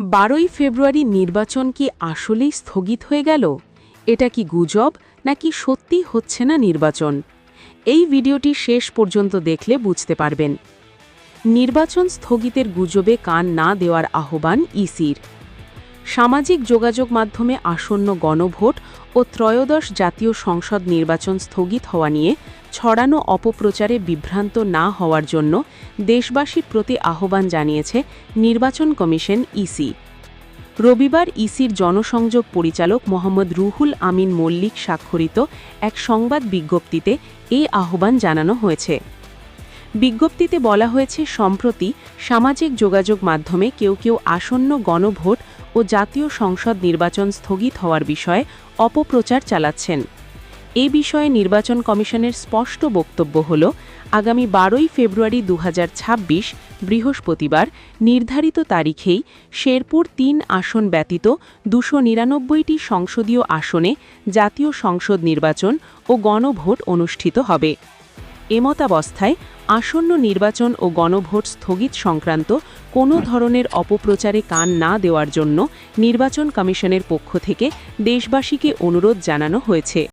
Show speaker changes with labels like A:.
A: বারোই ফেব্রুয়ারি নির্বাচন কি আসলেই স্থগিত হয়ে গেল? এটা কি গুজব নাকি সত্যি হচ্ছে না নির্বাচন? এই ভিডিওটি শেষ পর্যন্ত দেখলে বুঝতে পারবেন। নির্বাচন স্থগিতের গুজবে কান না দেওয়ার আহ্বান ইসির। সামাজিক যোগাযোগ মাধ্যমে আসন্ন গণভোট ও ত্রয়োদশ জাতীয় সংসদ নির্বাচন স্থগিত হওয়া নিয়ে ছড়ানো অপপ্রচারে বিভ্রান্ত না হওয়ার জন্য দেশবাসীর প্রতি আহ্বান জানিয়েছে নির্বাচন কমিশন ইসি। রবিবার ইসির জনসংযোগ পরিচালক মোহাম্মদ রুহুল আমিন মল্লিক স্বাক্ষরিত এক সংবাদ বিজ্ঞপ্তিতে এই আহ্বান জানানো হয়েছে। বিজ্ঞপ্তিতে বলা হয়েছে, সম্প্রতি সামাজিক যোগাযোগ মাধ্যমে কেউ কেউ আসন্ন গণভোট ও জাতীয় সংসদ নির্বাচন স্থগিত হওয়ার বিষয়ে অপপ্রচার চালাচ্ছেন। এ বিষয়ে নির্বাচন কমিশনের স্পষ্ট বক্তব্য হল, আগামী বারোই ফেব্রুয়ারি দু হাজার ছাব্বিশ, বৃহস্পতিবার, নির্ধারিত তারিখেই শেরপুর তিন আসন ব্যতীত দুশো নিরানব্বইটি সংসদীয় আসনে জাতীয় সংসদ নির্বাচন ও গণভোট অনুষ্ঠিত হবে। এমতাবস্থায় আসন্ন নির্বাচন ও গণভোট স্থগিত সংক্রান্ত কোনো ধরনের অপপ্রচারে কান না দেওয়ার জন্য নির্বাচন কমিশনের পক্ষ থেকে দেশবাসীকে অনুরোধ জানানো হয়েছে।